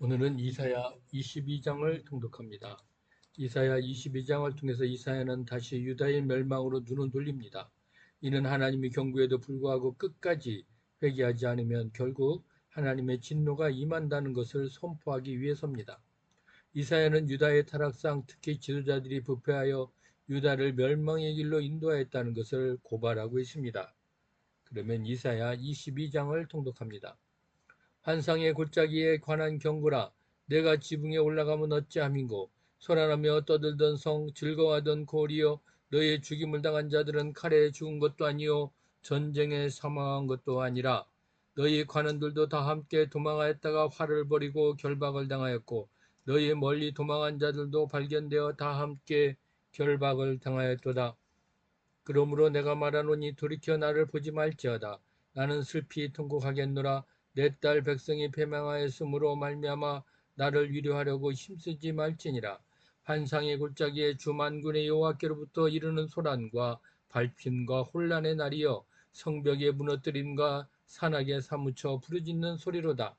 오늘은 이사야 22장을 통독합니다. 이사야 22장을 통해서 이사야는 다시 유다의 멸망으로 눈을 돌립니다. 이는 하나님의 경고에도 불구하고 끝까지 회개하지 않으면 결국 하나님의 진노가 임한다는 것을 선포하기 위해서입니다. 이사야는 유다의 타락상 특히 지도자들이 부패하여 유다를 멸망의 길로 인도하였다는 것을 고발하고 있습니다. 그러면 이사야 22장을 통독합니다. 환상의 골짜기에 관한 경고라 내가 지붕에 올라가면 어찌함인고 소란하며 떠들던 성 즐거워하던 고리여 너의 죽임을 당한 자들은 칼에 죽은 것도 아니요 전쟁에 사망한 것도 아니라 너희 관원들도 다 함께 도망하였다가 화를 벌이고 결박을 당하였고 너희 멀리 도망한 자들도 발견되어 다 함께 결박을 당하였도다. 그러므로 내가 말하노니 돌이켜 나를 보지 말지어다. 나는 슬피 통곡하겠노라. 내 딸 백성이 패망하였으므로 말미암아 나를 위로하려고 힘쓰지 말지니라. 환상의 골짜기에 주 만군의 여호와께로부터 이르는 소란과 발핀과 혼란의 날이여 성벽의 무너뜨림과 산악에 사무쳐 부르짖는 소리로다.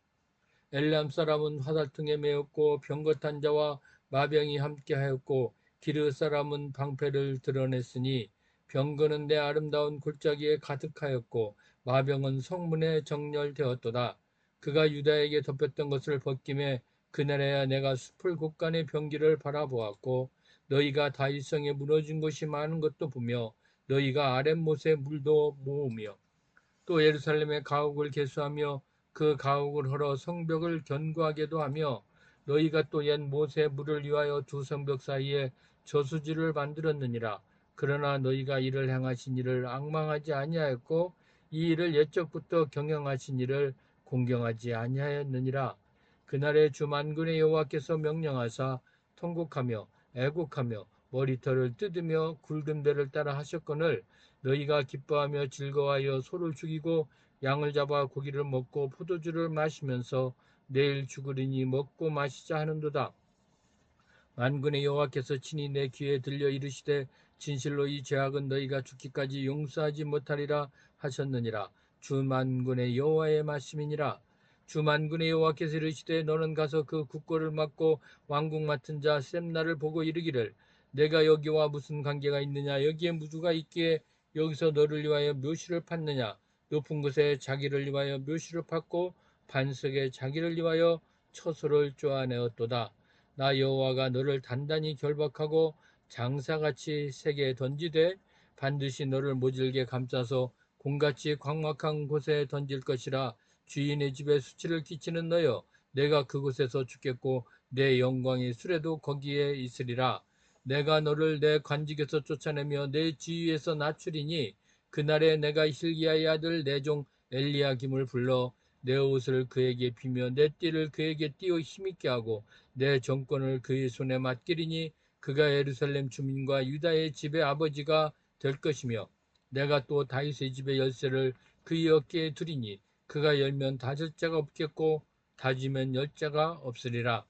엘람 사람은 화살통에 매었고 병거탄 자와 마병이 함께하였고 기르 사람은 방패를 드러냈으니 병거는 내 아름다운 골짜기에 가득하였고 마병은 성문에 정렬되었도다. 그가 유다에게 덮였던 것을 벗김에 그날에야 내가 숲을 곳간의 병기를 바라보았고 너희가 다일성에 무너진 곳이 많은 것도 보며 너희가 아랫못에 물도 모으며 또 예루살렘의 가옥을 개수하며 그 가옥을 헐어 성벽을 견고하게도 하며 너희가 또옛 못에 물을 위하여 두 성벽 사이에 저수지를 만들었느니라 그러나 너희가 이를 행하신 이를 악망하지 아니하였고 이 일을 옛적부터 경영하신 이를 공경하지 아니하였느니라 그날에 주 만군의 여호와께서 명령하사 통곡하며 애곡하며 머리털을 뜯으며 굵은 배를 따라 하셨거늘 너희가 기뻐하며 즐거워하여 소를 죽이고 양을 잡아 고기를 먹고 포도주를 마시면서 내일 죽으리니 먹고 마시자 하는도다. 만군의 여호와께서 친히 내 귀에 들려 이르시되 진실로 이 죄악은 너희가 죽기까지 용서하지 못하리라 하셨느니라. 주 만군의 여호와의 말씀이니라. 주 만군의 여호와께서 이르시되 너는 가서 그 국고를 맡고 왕국 맡은 자 셈나를 보고 이르기를 내가 여기와 무슨 관계가 있느냐 여기에 무주가 있기에 여기서 너를 위하여 묘시를 팠느냐 높은 곳에 자기를 위하여 묘시를 팠고 반석에 자기를 위하여 처소를 쪼아내었도다. 나 여호와가 너를 단단히 결박하고 장사같이 세게 던지되 반드시 너를 모질게 감싸서 공같이 광막한 곳에 던질 것이라 주인의 집에 수치를 끼치는 너여 내가 그곳에서 죽겠고 내 영광이 수레도 거기에 있으리라. 내가 너를 내 관직에서 쫓아내며 내 지위에서 낮추리니 그날에 내가 힐기야의 아들 내종 엘리야김을 불러 내 옷을 그에게 비며 내 띠를 그에게 띄어 힘있게 하고 내 정권을 그의 손에 맡기리니 그가 예루살렘 주민과 유다의 집의 아버지가 될 것이며 내가 또 다윗의 집의 열쇠를 그의 어깨에 두리니 그가 열면 닫을 자가 없겠고 닫으면 열 자가 없으리라.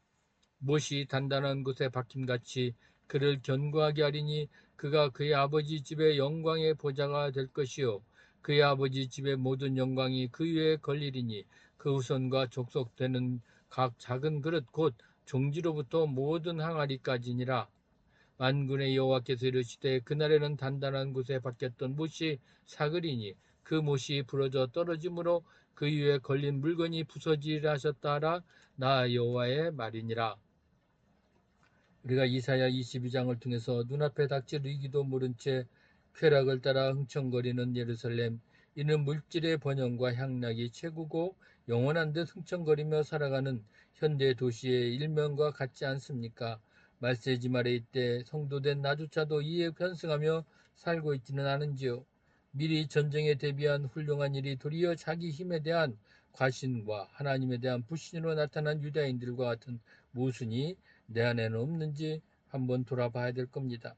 못이 단단한 곳에 박힘같이 그를 견고하게 하리니 그가 그의 아버지 집의 영광의 보좌가 될 것이요 그의 아버지 집의 모든 영광이 그 위에 걸리리니 그 후손과 족속되는 각 작은 그릇 곧 종지로부터 모든 항아리까지니라. 만군의 여호와께서 이르시되 그날에는 단단한 곳에 박혔던 못이 사그리니 그 못이 부러져 떨어짐으로 그 위에 걸린 물건이 부서지리라 하셨다 하라 나 여호와의 말이니라. 우리가 이사야 22장을 통해서 눈앞에 닥칠 위기도 모른 채 쾌락을 따라 흥청거리는 예루살렘 이는 물질의 번영과 향락이 최고고 영원한 듯 흥청거리며 살아가는 현대 도시의 일면과 같지 않습니까? 말세지 말에 이때 성도된 나조차도 이에 편승하며 살고 있지는 않은지요. 미리 전쟁에 대비한 훌륭한 일이 도리어 자기 힘에 대한 과신과 하나님에 대한 불신으로 나타난 유다인들과 같은 모순이 내 안에는 없는지 한번 돌아봐야 될 겁니다.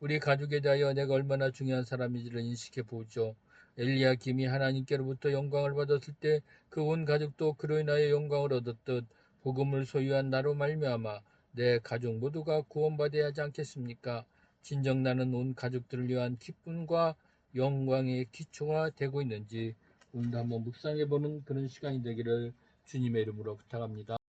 우리 가족에 대하여 내가 얼마나 중요한 사람인지를 인식해 보죠. 엘리야 김이 하나님께로부터 영광을 받았을 때 그 온 가족도 그로 인하여 영광을 얻었듯 복음을 소유한 나로 말미암아 내 가족 모두가 구원받아야 하지 않겠습니까? 진정 나는 온 가족들을 위한 기쁨과 영광의 기초가 되고 있는지 오늘도 한번 묵상해 보는 그런 시간이 되기를 주님의 이름으로 부탁합니다.